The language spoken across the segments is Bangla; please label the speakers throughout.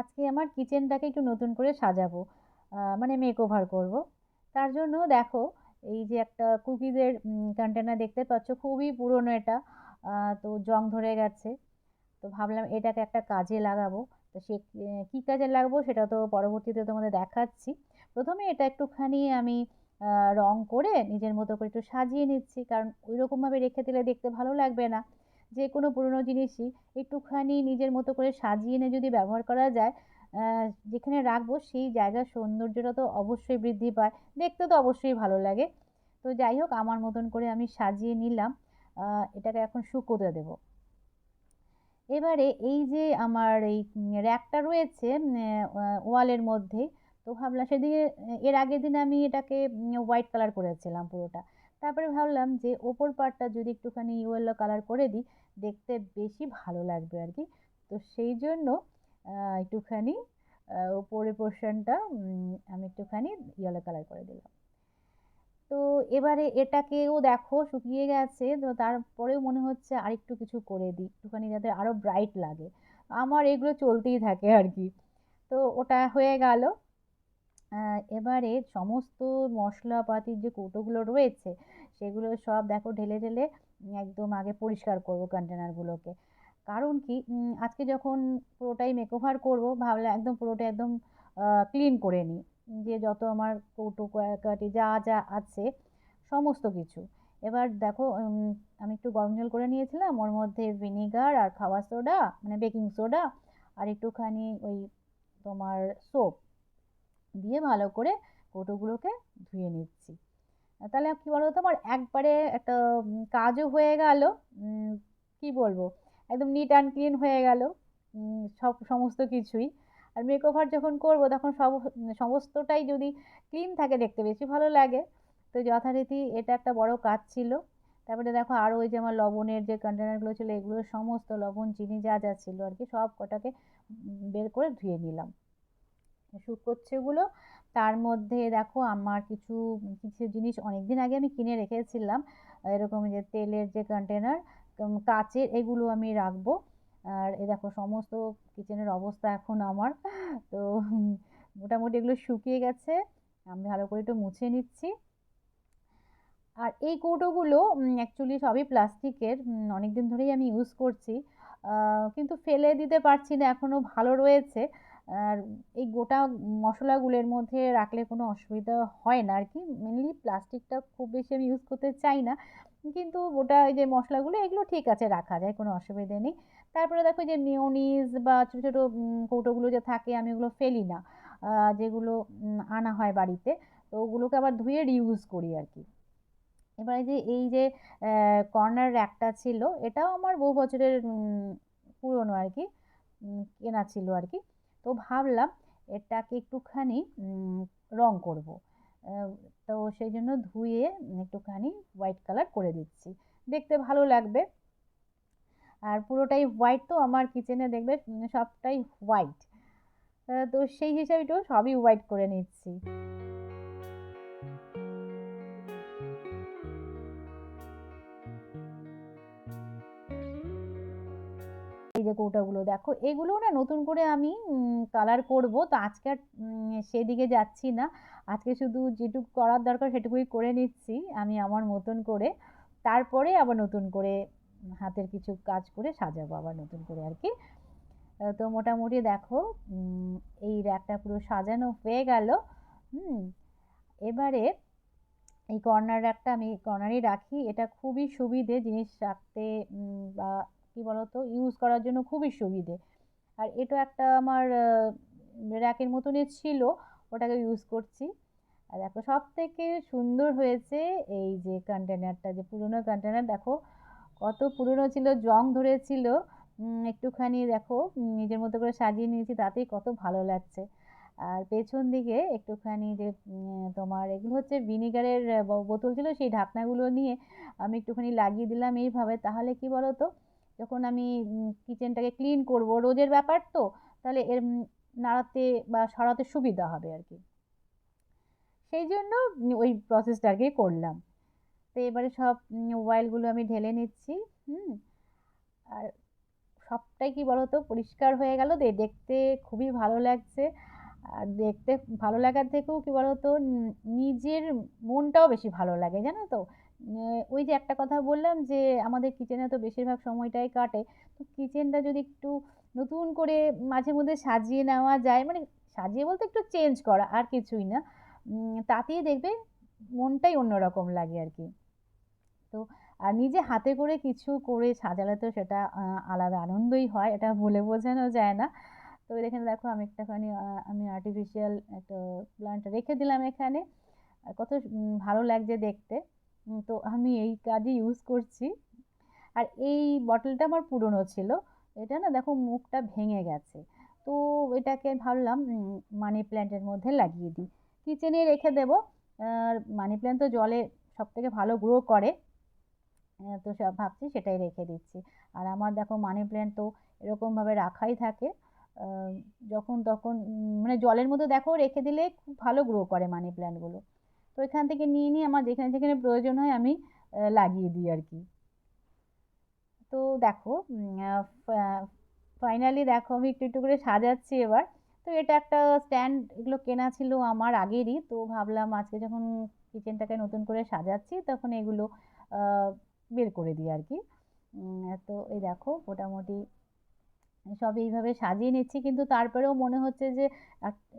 Speaker 1: আজকে আমার কিচেনটাকে একটু নতুন করে সাজাবো মানে মেকওভার করব। তার জন্য দেখো, এই যে একটা কুকিজের কন্টেনার দেখতে পাচ্ছ, খুবই পুরনো এটা তো জং ধরে গেছে। তো ভাবলাম এটাকে একটা কাজে লাগাবো। তো সে, কী কাজে লাগাবো সেটা তো পরবর্তীতে তোমাদের দেখাচ্ছি। প্রথমে এটা একটুখানি আমি রং করে নিজের মতো করে একটু সাজিয়ে নিচ্ছি, কারণ ওই রকমভাবে রেখে দিলে দেখতে ভালো লাগবে না। যে কোনো পুরনো জিনিসই একটুখানি নিজের মতো করে সাজিয়ে এনে যদি ব্যবহার করা যায় যেখানে রাখব সেই জায়গার সৌন্দর্যটা তো অবশ্যই বৃদ্ধি পায়। দেখতে তো অবশ্যই ভালো লাগে। তো যাই হোক, আমার মতন করে আমি সাজিয়ে নিলাম। এটাকে এখন শুকোতে দেবো। এবারে এই যে আমার এই র্যাকটা রয়েছে ওয়ালের মধ্যে, তো ভাবলাম সেদিকে, এর আগের দিন আমি এটাকে হোয়াইট কালার করেছিলাম পুরোটা। তারপরে ভাবলাম যে ওপর পার্টটা যদি একটুখানি ইয়েলো কালার করে দিই, দেখতে বেশি ভালো লাগবে আর কি তো সেই জন্য একটুখানি ওপরের পোর্শনটা আমি একটুখানি ইয়েলো কালার করে দিলাম। তো এবারে এটাকেও দেখো শুকিয়ে গেছে, তো তারপরেও মনে হচ্ছে আরেকটু কিছু করে দিই, একটুখানি যাতে আরও ব্রাইট লাগে। আমার এগুলো চলতেই থাকে আর কি তো ওটা হয়ে গেল। এবারে সমস্ত মশলাপাতির যে কৌটোগুলো রয়েছে, সেগুলো সব দেখো ঢেলে ঢেলে একদম আগে পরিষ্কার করব কন্টেনারগুলোকে কারণ কি আজকে যখন পুরোটাই মেকওভার করব ভাবলাম একদম পুরোটা একদম ক্লিন করে নিই। যে যত আমার কৌটো কাটি যা যা আছে, সমস্ত কিছু। এবার দেখো আমি একটু গরম জল করে নিয়েছিলাম, ওর মধ্যে ভিনিগার আর খাওয়া সোডা মানে বেকিং সোডা আর একটুখানি ওই তোমার সোপ দিয়ে ভালো করে কৌটোগুলোকে ধুয়ে নিচ্ছি। তাহলে কী বলো তো, আমার একবারে একটা কাজও হয়ে গেল কি বলব, একদম নিট অ্যান্ড ক্লিন হয়ে গেল সব, সমস্ত কিছুই। আর মেকওভার যখন করব, তখন সব সমস্তটাই যদি ক্লিন থাকে দেখতে বেশি ভালো লাগে। তো যথারীতি এটা একটা বড় কাজ ছিল। তারপরে দেখো আরও ওই যে আমার লবণের যে কন্টেনারগুলো ছিল, এগুলো সমস্ত লবণ, চিনি যা যা ছিল আর কি, সব কটাকে বের করে ধুয়ে নিলাম। শুকোচ্ছে ওগুলো তার মধ্যে দেখো আমার কিছু কিছু জিনিস অনেক দিন আগে আমি কিনে রেখেছিলাম। এরকম যে তেলের যে কন্টেনার কাচের এগুলো আমি রাখব। আর এ দেখো সমস্ত কিচেনের অবস্থা এখন আমার। তো মোটামুটি এগুলো শুকিয়ে গেছে। আমি ভালো করে একটু মুছে নিচ্ছি। আর এই কৌটোগুলো অ্যাকচুয়ালি সবই প্লাস্টিকের। অনেক দিন ধরেই আমি ইউজ করছি। কিন্তু ফেলে দিতে পারছি না এখনও ভালো রয়েছে। আর এই গোটা মশলাগুলোর মধ্যে রাখলে কোনো অসুবিধা হয় না আর কি মেনলি প্লাস্টিকটা খুব বেশি আমি ইউজ করতে চাই না। কিন্তু গোটা এই যে মশলাগুলো, এগুলো ঠিক আছে, রাখা যায়, কোনো অসুবিধে নেই। তারপরে দেখো যে মিওনিজ বা ছোটো ছোটো কৌটোগুলো যে থাকে, আমি ওগুলো ফেলি না। যেগুলো আনা হয় বাড়িতে, তো ওগুলোকে আবার ধুয়ে রিউজ করি আর কি এবারে যে, এই যে কর্নার র্যাকটা ছিল, এটাও আমার বহু বছরের পুরনো আর কি কেনা ছিল আর কি তো ভাবলাম এটাকে একটুখানি রং করব। তো সেই জন্য ধুয়ে একটুখানি হোয়াইট কালার করে দিচ্ছি। দেখতে ভালো লাগবে। আর পুরোটাই হোয়াইট তো আমার কিচেনে দেখবে সবটাই হোয়াইট তো সেই হিসাবে একটু সবই হোয়াইট করে নিচ্ছি। যে কৌটাগুলো, দেখো এগুলো না নতুন করে আমি কালার করব। তো আজকে আর সেদিকে যাচ্ছি না। আজকে শুধু যেটুকু করার দরকার সেটুকুই করে নিচ্ছি আমি আমার মতন করে। তারপরে আবার নতুন করে হাতের কিছু কাজ করে সাজাবো আবার নতুন করে আর কি। তো মোটামুটি দেখো এই র্যাকটা পুরো সাজানো হয়ে গেল। হুম, এবারে এই কর্নার র্যাকটা আমি কর্নারেই রাখি। এটা খুবই সুবিধে জিনিস রাখতে বা কী বলতো ইউজ করার জন্য খুবই সুবিধে। আর এটা একটা আমার র্যাকের মতনই ছিল, ওটাকে ইউজ করছি। আর দেখো সব থেকে সুন্দর হয়েছে এই যে কন্টেনারটা যে পুরনো কন্টেনার দেখো, কত পুরনো ছিল, জং ধরেছিল। একটুখানি দেখো নিজের মতো করে সাজিয়ে নিয়েছি, তাতেই কত ভালো লাগছে। আর পেছন দিকে একটুখানি যে তোমার এগুলো হচ্ছে ভিনিগারের বোতল ছিল, সেই ঢাকনাগুলো নিয়ে আমি একটুখানি লাগিয়ে দিলাম এইভাবে। তাহলে কি বলো তো যখন আমি কিচেনটাকে ক্লিন করব, রোজের ব্যাপার তো, তাহলে এর নাড়াতে বা সরাতে সুবিধা হবে আর কি। সেই জন্য ওই প্রসেসটা আর করলাম। তো এবারে সব অয়েলগুলো আমি ঢেলে নিচ্ছি, হুম। আর সবটাই কি বলো তো পরিষ্কার হয়ে গেল। দেখতে খুবই ভালো লাগছে। আর দেখতে ভালো লাগার থেকেও কি বলো তো নিজের মনটাও বেশি ভালো লাগে, জানো তো? ওই যে একটা কথা বললাম যে, আমাদের কিচেনে তো বেশিরভাগ সময়টাই কাটে। তো কিচেনটা যদি একটু নতুন করে মাঝে মধ্যে সাজিয়ে নেওয়া যায় মানে সাজিয়ে বলতে একটু চেঞ্জ করা, আর কিছুই না। তাতেই দেখবে মনটাই অন্যরকম লাগে আর কি তো, আর নিজে হাতে করে কিছু করে সাজালে তো সেটা আলাদা আনন্দই হয়, এটা বলে বোঝানো যায় না। তো এখানে দেখো আমি একটাখানি আমি আর্টিফিশিয়াল একটা প্লান্ট রেখে দিলাম এখানে। কত ভালো লাগছে দেখতে। তো আমি এই কাজে ইউজ করছি। আর এই বটলটা আমার পুরনো ছিল। এটা না দেখো মুখটা ভেঙে গেছে। তো এটাকে ভাবলাম মানি প্ল্যান্টের মধ্যে লাগিয়ে দিই। কিচেনে রেখে দেবো। আর মানি প্ল্যান্ট তো জলে সব থেকে ভালো গ্রো করে। তো সব ভাবছি সেটাই রেখে দিচ্ছি। আর আমার দেখো মানি প্ল্যান্ট তো এরকমভাবে রাখাই থাকে। যখন তখন মানে জলের মধ্যে দেখো রেখে দিলে খুব ভালো গ্রো করে মানি প্ল্যান্টগুলো তো এখান থেকে নিয়ে নিয়ে আমার যেখানে যেখানে প্রয়োজন হয় আমি লাগিয়ে দিই আর কি। তো দেখো ফাইনালি দেখো আমি একটু একটু করে সাজাচ্ছি এবার। তো এটা একটা স্ট্যান্ড এগুলো কেনা ছিল আমার আগেরই। তো ভাবলাম আজকে যখন কিচেনটাকে নতুন করে সাজাচ্ছি তখন এগুলো বের করে দিই আর কি। তো এই দেখো মোটামুটি সব এইভাবে সাজিয়ে নিচ্ছি, কিন্তু তারপরেও মনে হচ্ছে যে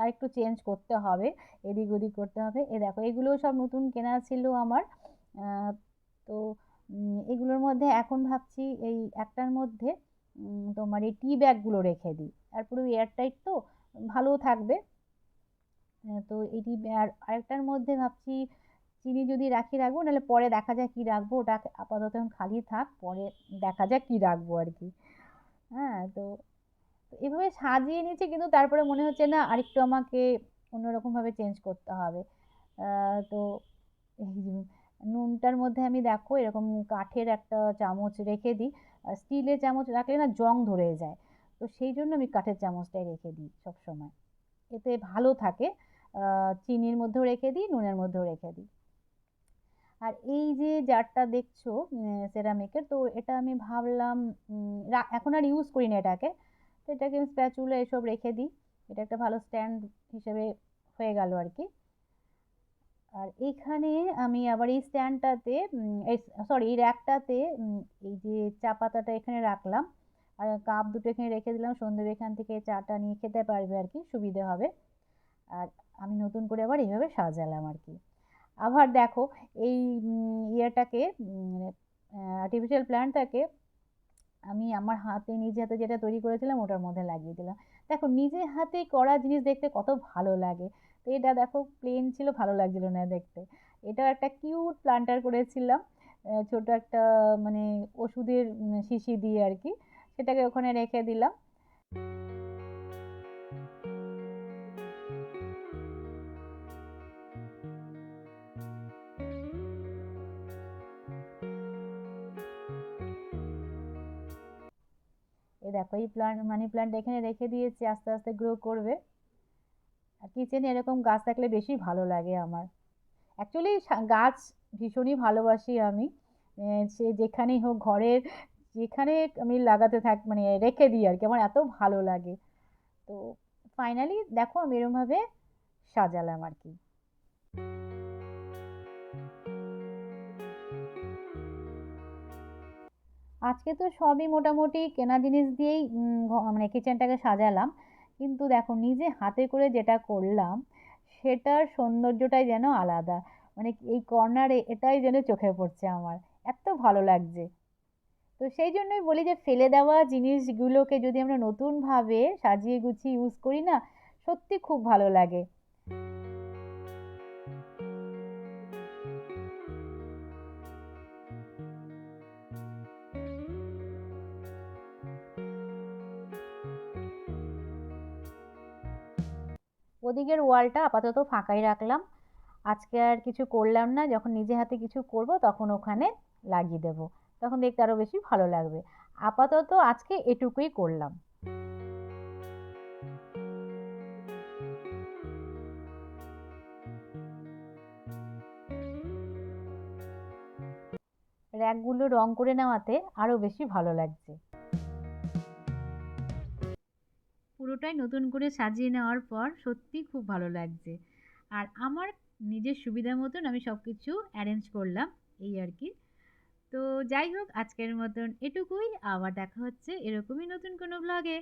Speaker 1: আর একটু চেঞ্জ করতে হবে, এদিক ওদিক করতে হবে। এ দেখো, এগুলোও সব নতুন কেনা ছিল আমার। তো এগুলোর মধ্যে এখন ভাবছি এই একটার মধ্যে তোমার এই টি ব্যাগগুলো রেখে দিই। আর পুরো এয়ারটাইট তো ভালো থাকবে। তো এটি আর আরেকটার মধ্যে ভাবছি চিনি যদি রাখি রাখব, নাহলে পরে দেখা যাক কী রাখব, ওটা আপাতত এখন খালি থাক, পরে দেখা যাক কী রাখব আর কি। হ্যাঁ তো এভাবে সাজিয়ে নিয়েছি কিন্তু তারপরে মনে হচ্ছে না আরেকটু আমাকে অন্যরকমভাবে চেঞ্জ করতে হবে। তো নুনটার মধ্যে আমি দেখো এরকম কাঠের একটা চামচ রেখে দিই। স্টিলের চামচ রাখলে না জং ধরে যায়। তো সেই জন্য আমি কাঠের চামচটাই রেখে দিই সবসময়। এতে ভালো থাকে। চিনির মধ্যেও রেখে দিই, নুনের মধ্যেও রেখে দিই। আর এই যে জারটা দেখছ সেরামিকের তো এটা আমি ভাবলাম এখন আর ইউজ করি না এটাকে। তো এটাকে স্প্যাচুলা এসব রেখে দিই। এটা একটা ভালো স্ট্যান্ড হিসেবে হয়ে গেল আর কি। আর এইখানে আমি আবার এই স্ট্যান্ডটাতে সরি এই র্যাকটাতে এই যে চা পাতাটা এখানে রাখলাম। আর কাপ দুটো এখানে রেখে দিলাম। সন্ধে এখান থেকে চাটা নিয়ে খেতে পারবে আর কি, সুবিধে হবে। আর আমি নতুন করে আবার এইভাবে সাজালাম আর কি। আবার দেখো এই ইয়েটাকে আর্টিফিশিয়াল প্ল্যান্টটাকে আমি আমার হাতে নিজে হাতে যেটা তৈরি করেছিলাম ওটার মধ্যে লাগিয়ে দিলাম। দেখো নিজে হাতে করা জিনিস দেখতে কত ভালো লাগে। তো এটা দেখো প্লেন ছিল, ভালো লাগছিল না দেখতে। এটা একটা কিউট প্ল্যান্টার করেছিলাম। ছোট একটা মানে ওষুধের শিশি দিয়ে আর কি। সেটাকে ওখানে রেখে দিলাম। দেখো, এই প্লান্ট মানি প্লান্ট এখানে রেখে দিয়েছি, আস্তে আস্তে গ্রো করবে। আর কিচেনে এরকম গাছ থাকলে বেশি ভালো লাগে আমার। অ্যাকচুয়ালি গাছ ভীষণই ভালোবাসি আমি। সে যেখানেই হোক, ঘরের যেখানে আমি লাগাতে থাক মানে রেখে দিই আর কি, আমার এত ভালো লাগে। তো ফাইনালি দেখো, আমি এরমভাবে সাজালাম আর কি। আজকে তো সবই মোটামুটি কেনা জিনিস দিয়েই মানে কিচেনটাকে সাজালাম। কিন্তু দেখো, নিজে হাতে করে যেটা করলাম, সেটার সৌন্দর্যটাই যেন আলাদা। মানে এই কর্নারে এটাই যেন চোখে পড়ছে আমার। এত ভালো লাগছে। তো সেই জন্যই বলি যে, ফেলে দেওয়া জিনিসগুলোকে যদি আমরা নতুনভাবে সাজিয়ে গুছিয়ে ইউজ করি না, সত্যি খুব ভালো লাগে। ওদিকের ওয়ালটা আপাতত ফাঁকাই রাখলাম। আজকে আর কিছু করলাম না, যখন নিজে হাতে কিছু করব তখন ওখানে লাগিয়ে দেব। তখন দেখতে আরও বেশি ভালো লাগবে। আপাতত আজকে এটুকুই করলাম। র্যাকগুলো রং করে নেওয়াতে আরও বেশি ভালো লাগছে। পুরোটাই নতুন করে সাজিয়ে নেওয়ার পর সত্যি খুব ভালো লাগছে। আর আমার নিজের সুবিধা মতন আমি সব কিছু অ্যারেঞ্জ করলাম, এই আর কি। তো যাই হোক, আজকের মতন এটুকুই। আবার দেখা হচ্ছে এরকমই নতুন কোনো ব্লগে